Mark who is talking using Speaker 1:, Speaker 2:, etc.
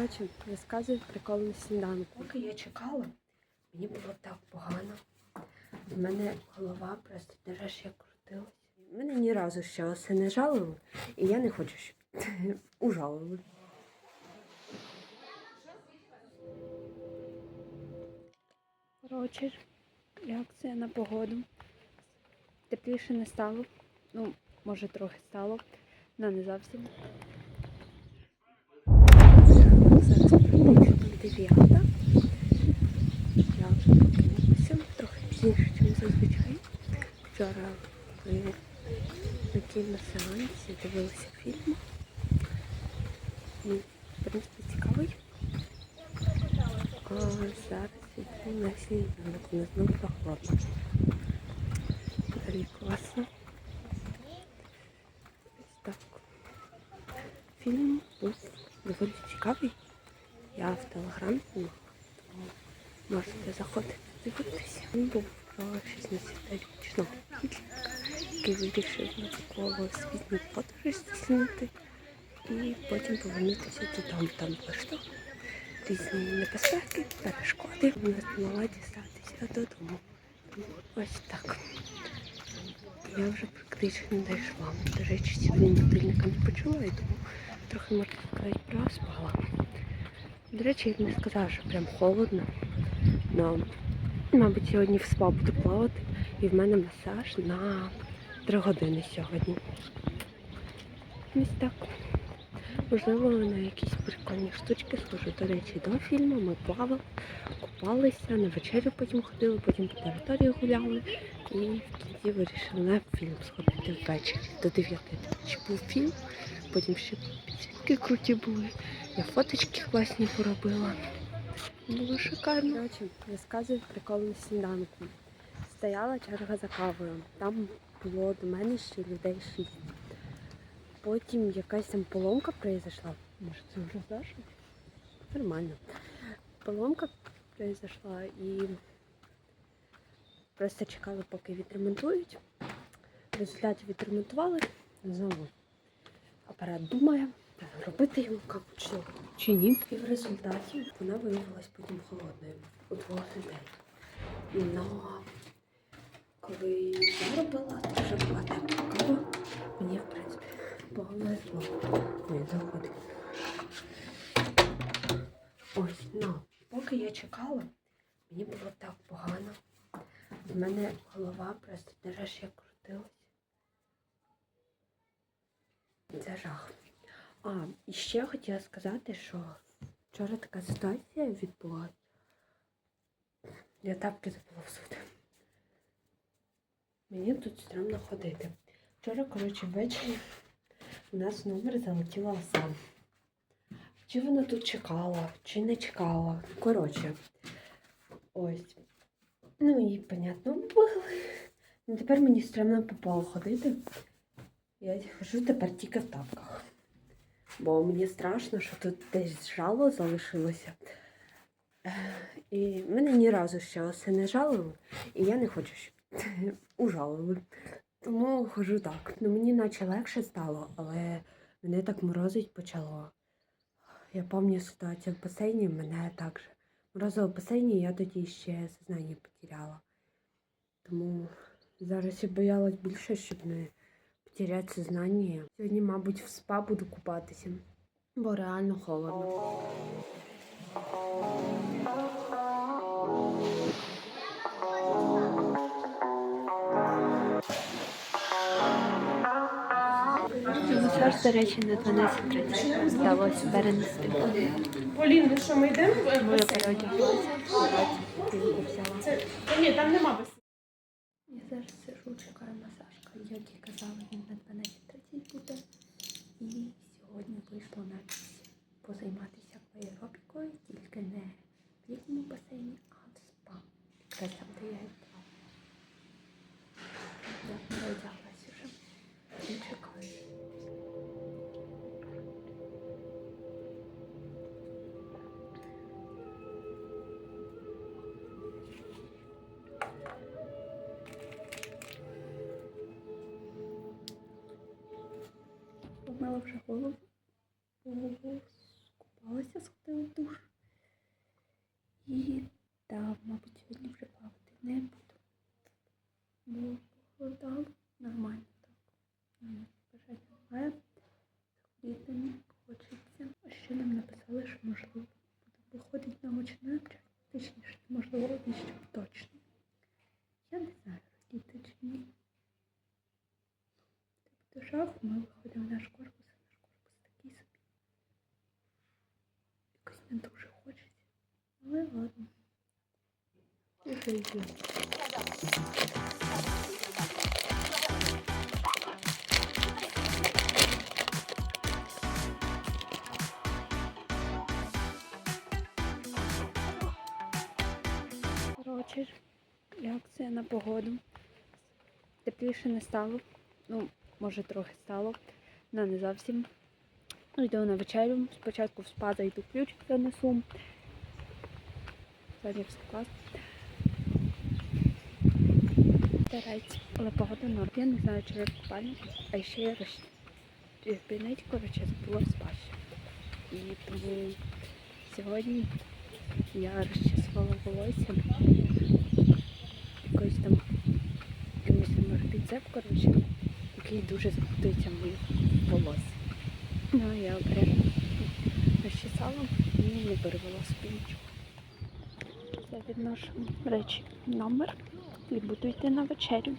Speaker 1: Коротше, розказую прикол на сніданку. Поки я чекала, мені було так погано. В мене голова просто дереш як крутилась. Мене ні разу ще осе не жалило, і я не хочу, щоб ужалили. Коротше, реакція на погоду. Тепліше не стало. Ну, може трохи стало, але не зовсім. 9. Я вже прокинулася трохи пізніше, ніж зазвичай. Вчора ми на кіносеансі дивилися фільм. І, в принципі, цікавий. А зараз іду на сніданок, не знову прохладно. Взагалі класно. Ось так. Фільм був доволі цікавий. Я в телеграм знімала, тому можете заходити дивитися. Він був про 16-річного підлітка, який вирішив на таку світну подорож здійснити і потім повернутися додому. Там пройшло різні небезпеки, перешкоди. Вона змогла дістатися додому. Ось так. Я вже практично дійшла. До речі, сьогодні будильника не почула, і тому трохи сказати проспала. До речі, я б не сказала, що прям холодно. Но, мабуть, сьогодні в спа буду плавати, і в мене масаж на 3 години сьогодні. Ось так. Можливо, на якісь прикольні штучки схожу. До речі, до фільму ми плавали, купалися, на вечерю потім ходили, потім по території гуляли. І в кінці вирішили на фільм сходити ввечері до 9. До речі, був фільм, потім ще підсвітки круті були. Я фоточки класні поробила. Було шикарно. Коротше, розказую прикол на сніданку. Стояла черга за кавою. Там було до мене ще людей шість. Потім якась там поломка произошла. Може, це вже Даша? Нормально. Поломка произошла і просто чекали, поки відремонтують. В результаті відремонтували. Знову апарат думає, робити йому капучино чи ні. І в результаті вона виявилась потім холодною у двох людей. Но коли я робила, то вже була кава. Мені, в принципі, повезло. Ой, заходить. Ось, ну, поки я чекала, мені було так погано. В мене голова просто дереш як крутилась. Це жах. А, і ще хотіла сказати, що вчора така ситуація відбулася. Я тапки забула всюди. Мені тут стрімно ходити. Вчора, коротше, ввечері у нас номер залетіла оса. Чи вона тут чекала, чи не чекала. Коротше, ось. Ну і, понятно, вбили. Ну, тепер мені стрімно по полу ходити. Я хожу тепер тільки в тапках. Бо мені страшно, що тут десь жало залишилося. І мене ні разу ще осе не жалило, і я не хочу, щоб ужалили. Тому хожу так. Ну мені наче легше стало, але мене так морозить почало. Я пам'ятаю ситуацію в басейні, мене так же. Морозило в басейні, я тоді ще сознання потеряла. Тому зараз я боялась більше, щоб не потеряти сознання. Сьогодні, мабуть, в спа буду купатися, бо реально холодно. Масаж, до речі, на 12.30 вдалося перенести.
Speaker 2: Полін, ну що ми йдемо? Це... Ні, там нема басейну.
Speaker 1: Я зараз сижу, чекаю масажка. Як і казала, він на 12.30 буде. І сьогодні вийшло навіть позайматися аеробікою, тільки не в літньому басейні, а в спа. Якраз там, де я і брала. Я переодяглась вже. Чекаю. Вже голову. Скупалася,
Speaker 3: сходила в душ. І там, мабуть, сьогодні вже плавати не буду. Бо похолодало нормально так. М, Бажання немає. Сходити не хочеться. А ще нам написали, що можливо буде на. Точніше, можливо, що точно. Я не знаю, ходити чи ні. Тобто жах, ми виходимо в наш корпус, а наш корпус такий собі. Якось не дуже хочеться. Але ладно. Дуже йде.
Speaker 1: Коротше, реакція на погоду. Тепліше не стало. Ну, може трохи стало, але не зовсім. Ну, Йду на вечерю. Спочатку в спа зайду ключик занесу. Сьогодні все клас. Старається. Але погода норм. Я не знаю, чи я в купальні, а ще я роз... в коротше, забула в спаші. І тому сьогодні я розчесувала волосся. Якось там якимось там коротше, який дуже запутується в моїх волос. Ну, я обережно розчесала і не перевела собі нічого. Це відношу речі номер і буду йти на вечерю.